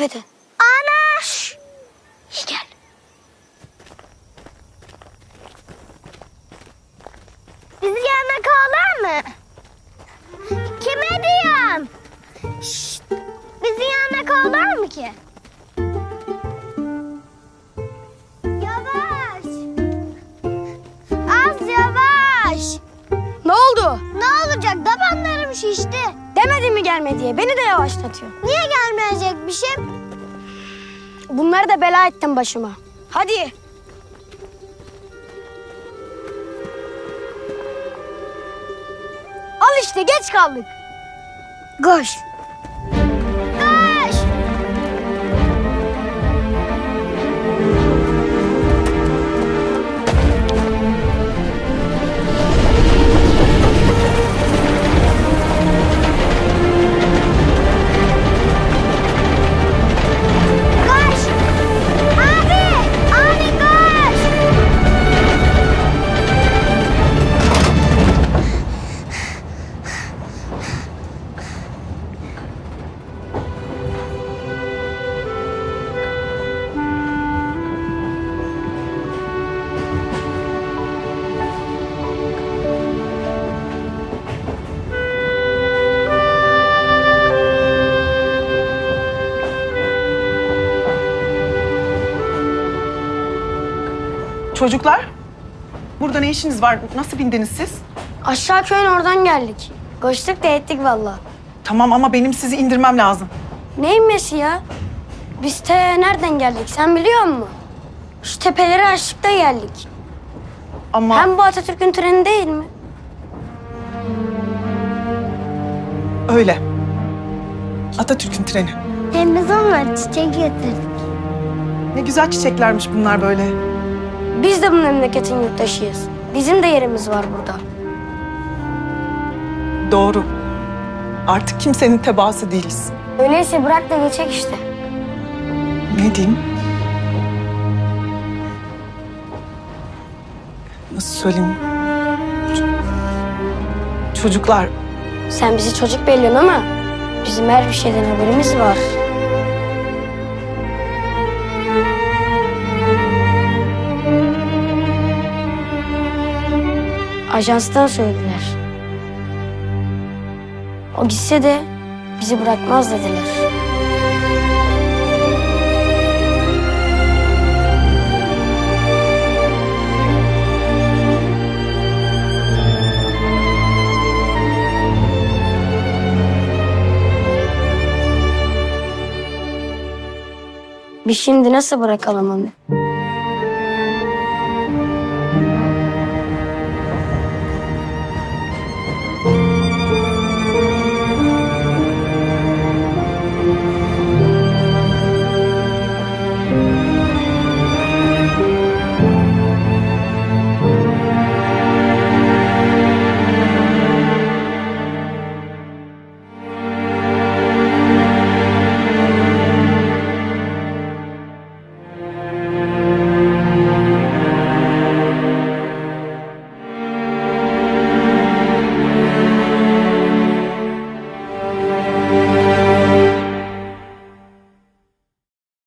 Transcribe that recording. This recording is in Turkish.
eve dön. Ana! İyi gel. Bizi yanına kovalar mı? Kime diyorum? Şşt! Bizi yanına kovalar mı ki? Yavaş! Az yavaş! Ne oldu? Ne olacak? Tabanlarım şişti. Demedin mi gelme diye. Beni de yavaşlatıyor. Niye gelmeyecekmişim? Bunları da bela ettin başıma. Hadi. Al işte geç kaldık. Koş. Çocuklar, burada ne işiniz var? Nasıl bindiniz siz? Aşağı köyün oradan geldik. Koştuk da ettik valla. Tamam ama benim sizi indirmem lazım. Ne inmesi ya? Biz te nereden geldik sen biliyor musun? Şu tepeleri aşıkta geldik. Ama Hem bu Atatürk'ün treni değil mi? öyle. Atatürk'ün treni. Hem biz onlara çiçek getirdik. Ne güzel çiçeklermiş bunlar böyle. Biz de bu memleketin yurttaşıyız. Bizim de yerimiz var burada. Doğru. Artık kimsenin tebaası değiliz. Öyleyse bırak da geçek işte. Ne diyeyim? Nasıl söyleyeyim? Çocuklar, Sen bizi çocuk belliyorsun ama bizim her bir şeyden haberimiz var. Ajanstan söylediler. O gitse de bizi bırakmaz dediler. Biz şimdi nasıl bırakalım onu?